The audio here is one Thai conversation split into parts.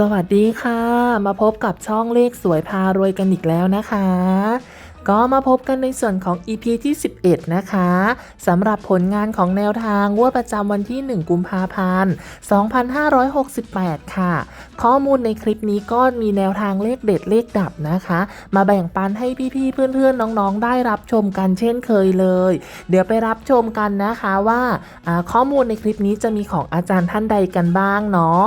สวัสดีค่ะ มาพบกับช่องเลขสวยพารวยกันอีกแล้วนะคะ ก็มาพบกันในส่วนของ EP ที่ 11 นะคะสำหรับผลงานของแนวทางงวดประจำวันที่ 1 กุมภาพันธ์ 2568 ค่ะ ข้อมูลในคลิปนี้ก็มีแนวทางเลขเด็ดเลขดับนะคะ มาแบ่งปันให้พี่ๆเพื่อนๆน้องๆ ได้รับชมกันเช่นเคยเลย เดี๋ยวไปรับชมกันนะคะว่าอ่าข้อมูลในคลิปนี้จะมีของอาจารย์ท่านใดกันบ้างเนาะ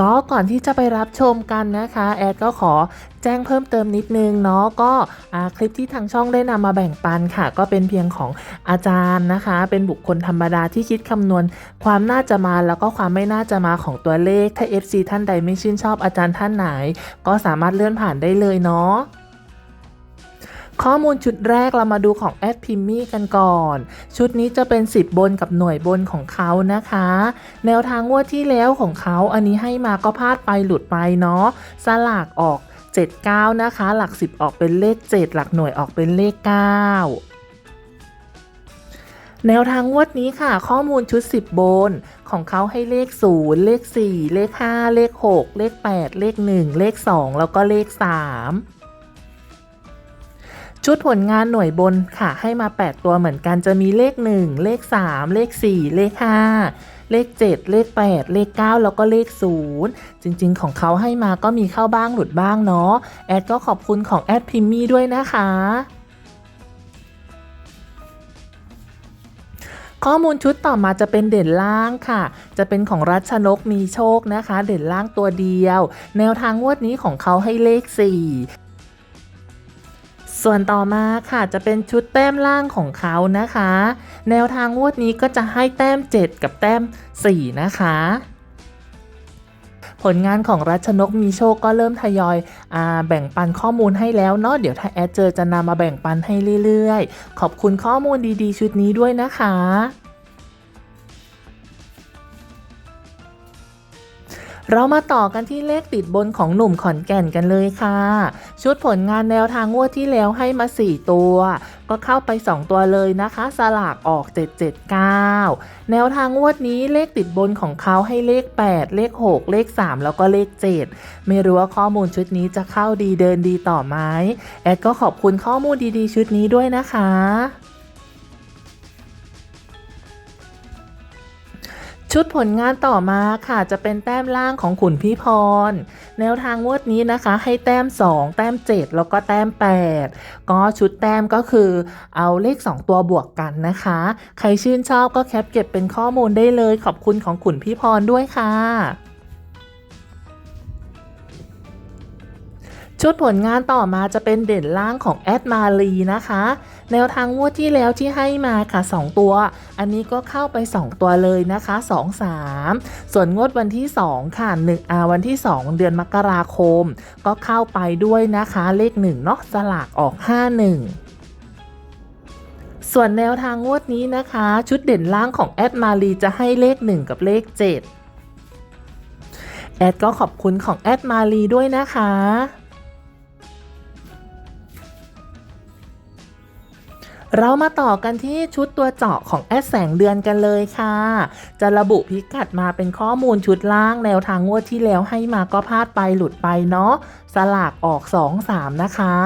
ก็ก่อนที่จะไปรับชมกันนะคะ แอดก็ขอแจ้งเพิ่มเติมนิดนึงเนาะก็คลิปที่ทางช่องได้นำมาแบ่งปันค่ะ ก็เป็นเพียงของอาจารย์นะคะ เป็นบุคคลธรรมดาที่คิดคำนวณ ความน่าจะมาแล้วก็ความไม่น่าจะมาของตัวเลขถ้า FC ท่านใดไม่ชื่นชอบอาจารย์ท่านไหน ก็สามารถเลื่อนผ่านได้เลยเนาะ ข้อมูลชุดแรกเรามาดูของแอดพิมมี่กันก่อน ชุดนี้จะเป็น 10 บนกับหน่วยบนของเขานะคะ แนวทางงวดที่แล้วของเขาอันนี้ให้มาก็พลาดไปหลุดไปเนาะสลากออก 79 นะคะ หลัก 10 ออกเป็นเลข 7 หลักหน่วยออกเป็นเลข 9แนวทางงวดนี้ค่ะ ข้อมูลชุด 10บน ของเขาให้เลข 0 เลข 4 เลข 5 เลข 6 เลข 8 เลข 1 เลข 2 แล้วก็เลข 3 ชุดผลงานหน่วยบนค่ะ ให้มา 8 ตัวเหมือนกันจะมีเลข 1 เลข 3 เลข 4 เลข 5 เลข 7 เลข 8 เลข 9 แล้วก็เลข 0 จริงๆ ของเขาให้มาก็มีเข้าบ้างหลุดบ้างเนาะแอดก็ขอบคุณของแอดพิมมี่ด้วยนะคะข้อมูลชุดต่อมาจะเป็นเด่นล่างค่ะ จะเป็นของรัชนกมีโชคนะคะ เด่นล่างตัวเดียว แนวทางงวดนี้ของเขาให้เลข 4 ส่วนต่อมาค่ะจะเป็นชุดแต้มล่างของเขานะคะ แนวทางงวดนี้ก็จะให้แต้ม 7 กับแต้ม 4 นะคะผลงานของรัชนกมีโชคก็เริ่มทยอยอแบ่งปันข้อมูลให้แล้วเนาะเดี๋ยวถ้าแอดเจอจะนำมาแบ่งปันให้เรื่อยๆ ขอบคุณข้อมูลดีๆ ชุดนี้ด้วยนะคะ เรามาต่อกันที่เลขติดบนของหนุ่มขอนแก่นกันเลยค่ะชุดผลงานแนวทางงวดที่แล้วให้มา 4 ตัว ก็เข้าไป 2 ตัวเลยนะคะ สลากออก 779 แนวทางงวดนี้เลขติดบนของเขาให้เลข 8 เลข 6 เลข 3 แล้วก็เลข 7 ไม่รู้ว่าข้อมูลชุดนี้จะเข้าดีเดินดีต่อไหมแอดก็ขอบคุณข้อมูลดีๆ ชุดนี้ด้วยนะคะ ชุดผลงานต่อมาค่ะจะเป็นแต้มล่างของขุนพี่พร แนวทางงวดนี้นะคะ ให้แต้ม 2 แต้ม 7 แล้วก็แต้ม 8 ก็ชุดแต้มก็คือเอาเลข 2 ตัวบวกกันนะคะ ใครชื่นชอบก็แคปเก็บเป็นข้อมูลได้เลย ขอบคุณของขุนพี่พรด้วยค่ะ ชุดผลงานต่อมาจะเป็นเด่นล่างของแอดมาลีนะคะ แนวทางงวดที่แล้วที่ให้มาค่ะ 2 ตัว อันนี้ก็เข้าไป 2 ตัวเลยนะคะ 2 3 ส่วนงวดวันที่ 2 ค่ะ1อ่าวันที่ 2 เดือนมกราคม ก็เข้าไปด้วยนะคะ เลข1เนาะสลากออก 51ส่วนแนวทางงวดนี้นะคะ ชุดเด่นล่างของแอดมาลีจะให้เลข 1 กับเลข 7 แอดก็ขอบคุณของแอดมาลีด้วยนะคะ เรามาต่อกันที่ชุดตัวเจาะของแอดแสงเดือนกันเลยค่ะ จะระบุพิกัดมาเป็นข้อมูลชุดล่างแนวทางงวดที่แล้วให้มาก็พลาดไปหลุดไปเนาะสลากออก 2-3 นะคะ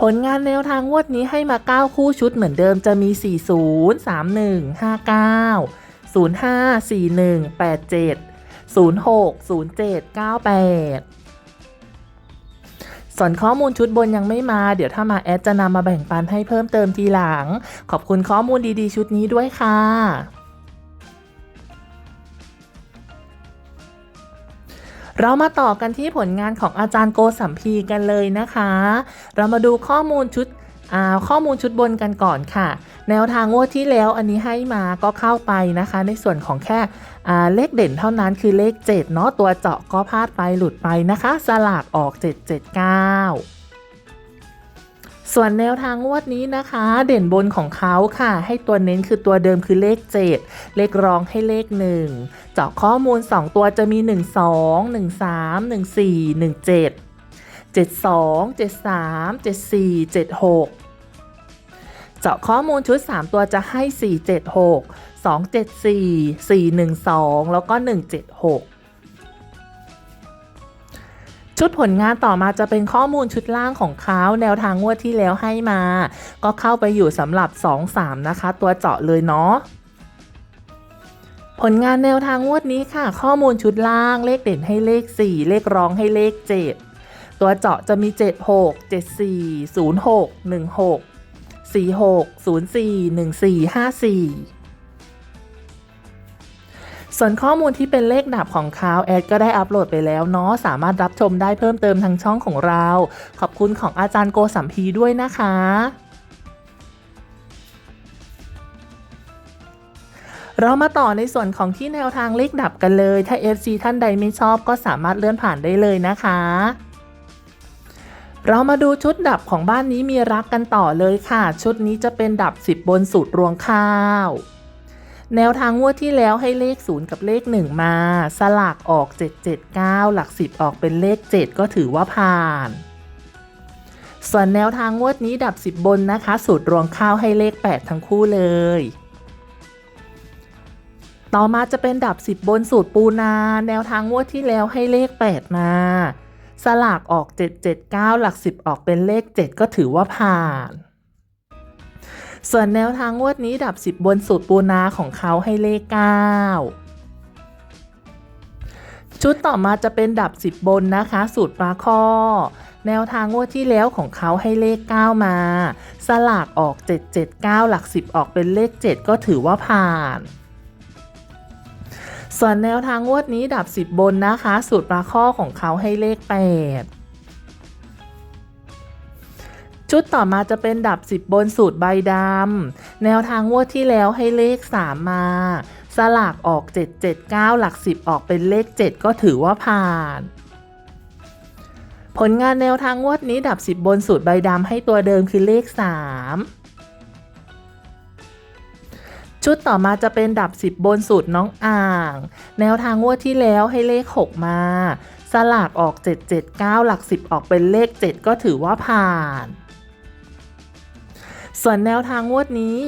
ผลงานแนวทางงวดนี้ให้มา 9 คู่ชุดเหมือนเดิมจะมี 40 31 59 05 41 87 06 07 98 ส่วนข้อมูลชุดบนยังไม่มา เดี๋ยวถ้ามาแอดจะนำมาแบ่งปันให้เพิ่มเติมทีหลัง ขอบคุณข้อมูลดีๆ ชุดนี้ด้วยค่ะเรามาต่อกันที่ผลงานของอาจารย์โกสัมพีกันเลยนะคะ เรามาดูข้อมูลชุด อาข้อมูลชุดบนกันก่อนค่ะ แนวทางงวดที่แล้วอันนี้ให้มาก็เข้าไปนะคะ ในส่วนของแค่เลขเด่นเท่านั้นคือเลข 7 เนาะตัวเจาะก็พลาดไปหลุดไปนะคะ สลากออก 779ส่วนแนวทางงวดนี้นะคะ เด่นบนของเขาค่ะ ให้ตัวเน้นคือตัวเดิมคือเลข 7 เลขรองให้เลข 1 เจาะข้อมูล 2 ตัวจะมี 1 2 1 3 1 4 1 7 72 73 74 76 เจาะข้อมูลชุด 3 ตัวจะให้ 476 274 412 แล้วก็ 176ชุดผลงานต่อมาจะเป็นข้อมูลชุดล่างของเขาแนวทางงวดที่แล้วให้มา ก็เข้าไปอยู่สำหรับ 2-3 นะคะ ตัวเจาะเลยเนาะผลงานแนวทางงวดนี้ค่ะ ข้อมูลชุดล่างเลขเด่นให้เลข 4 เลขร้องให้เลข 7 ตัวเจาะจะมี 76 74 06 16 46 04 14 54 ส่วนข้อมูลที่เป็นเลขดับของเขาแอดก็ได้อัปโหลดไปแล้วเนาะสามารถรับชมได้เพิ่มเติมทางช่องของเรา ขอบคุณของอาจารย์โกสัมพีด้วยนะคะเรามาต่อในส่วนของที่แนวทางเลขดับกันเลย ถ้า FC ท่านใดไม่ชอบก็สามารถเลื่อนผ่านได้เลยนะคะ เรามาดูชุดดับของบ้านนี้มีรักกันต่อเลยค่ะ ชุดนี้จะเป็นดับ 10 บนสูตรรวงข้าว แนวทางงวดที่แล้วให้เลข 0 กับเลข 1 มา สลากออก 779 หลัก 10 ออกเป็นเลข 7 ก็ถือว่าผ่าน ส่วนแนวทางงวดนี้ดับ 10 บนนะคะ สูตรรวงข้าวให้เลข 8 ทั้งคู่เลย ต่อมาจะเป็นดับ 10 บนสูตรปูนา แนวทางงวดที่แล้วให้เลข 8 มา สลากออก 779 หลัก 10 ออกเป็นเลข 7 ก็ถือว่าผ่าน ส่วนแนวทางงวดนี้ดับ 10 บนสูตรปูนาของเขาให้เลข 9 ชุดต่อมาจะเป็นดับ 10 บนนะคะ สูตรปลาข้อ แนวทางงวดที่แล้วของเขาให้เลข 9 มา สลากออก 779 หลัก 10 ออกเป็นเลข 7 ก็ถือว่าผ่าน ส่วนแนวทางงวดนี้ดับ 10 บนนะคะ สูตรปลาข้อของเขาให้เลข 8ชุดต่อมาจะเป็นดับ 10 บนสูตรใบดำ แนวทางงวดที่แล้วให้เลข 3 มา สลากออก 779 หลัก 10 ออกเป็นเลข 7 ก็ถือว่าผ่าน ผลงานแนวทางงวดนี้ดับ 10 บนสูตรใบดำให้ตัวเดิมคือเลข 3 ชุดต่อมาจะเป็นดับ 10 บนสูตรน้องอ่าง แนวทางงวดที่แล้วให้เลข 6 มา สลากออก 779 หลัก 10 ออกเป็นเลข 7 ก็ถือว่าผ่าน ส่วนแนวทางงวดนี้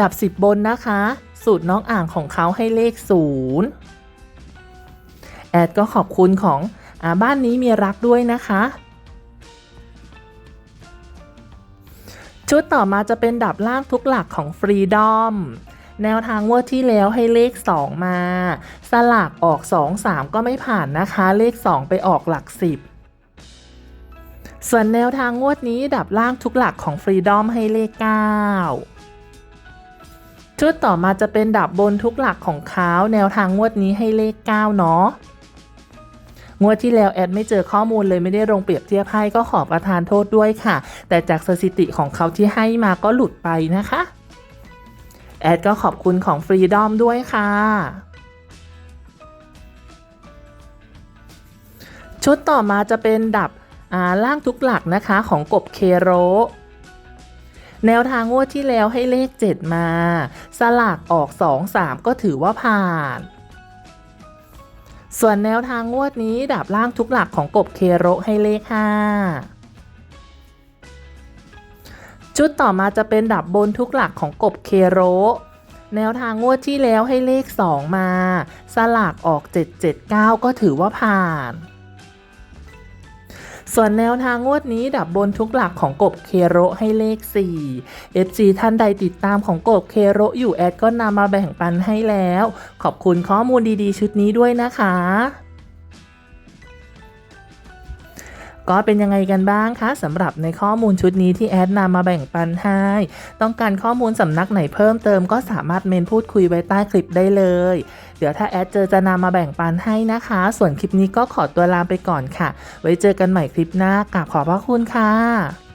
ดับ 10 บนนะคะ สูตรน้องอ่างของเขาให้เลข 0 แอดก็ขอบคุณของอบ้านนี้มีรักด้วยนะคะ ชุดต่อมาจะเป็นดับล่างทุกหลักของฟรีดอมแนวทางงวดที่แล้วให้เลข 2 มา สลากออก 2 3 ก็ไม่ผ่านนะคะ เลข 2 ไปออกหลัก 10 ส่วนแนวทางงวดนี้ดับล่างทุกหลักของฟรีดอมให้เลข 9 ชุดต่อมาจะเป็นดับบนทุกหลักของเขาแนวทางงวดนี้ให้เลข 9 เนาะ งวดที่แล้วแอดไม่เจอข้อมูลเลยไม่ได้ลงเปรียบเทียบให้ก็ขอประทานโทษด้วยค่ะ แต่จากสถิติของเขาที่ให้มาก็หลุดไปนะคะ แอดก็ขอบคุณของฟรีดอมด้วยค่ะชุดต่อมาจะเป็นดับอ่าล่างทุกหลักนะคะของกบเคโร แนวทางงวดที่แล้วให้เลข 7 มา สลากออก 2 3 ก็ถือว่าผ่าน ส่วนแนวทางงวดนี้ดับล่างทุกหลักของกบเคโรให้เลข 5 ชุดต่อมาจะเป็นดับบนทุกหลักของกบเคโรแนวทางงวดที่แล้วให้เลข 2 มา สลากออก 779 ก็ถือว่าผ่าน ส่วนแนวทางงวดนี้ดับบนทุกหลักของกบเคโรให้เลข 4 FC ท่านใดติดตามของกบเคโรอยู่แอดก็นำมาแบ่งปันให้แล้ว ขอบคุณข้อมูลดีๆ ชุดนี้ด้วยนะคะ ก็เป็นยังไงกันบ้างคะสำหรับในข้อมูลชุดนี้ที่แอดนำมาแบ่งปันให้ ต้องการข้อมูลสำนักไหนเพิ่มเติมก็สามารถเมนพูดคุยไว้ใต้คลิปได้เลย เดี๋ยวถ้าแอดเจอจะนำมาแบ่งปันให้นะคะ ส่วนคลิปนี้ก็ขอตัวลาไปก่อนค่ะ ไว้เจอกันใหม่คลิปหน้ากราบขอบพระคุณค่ะ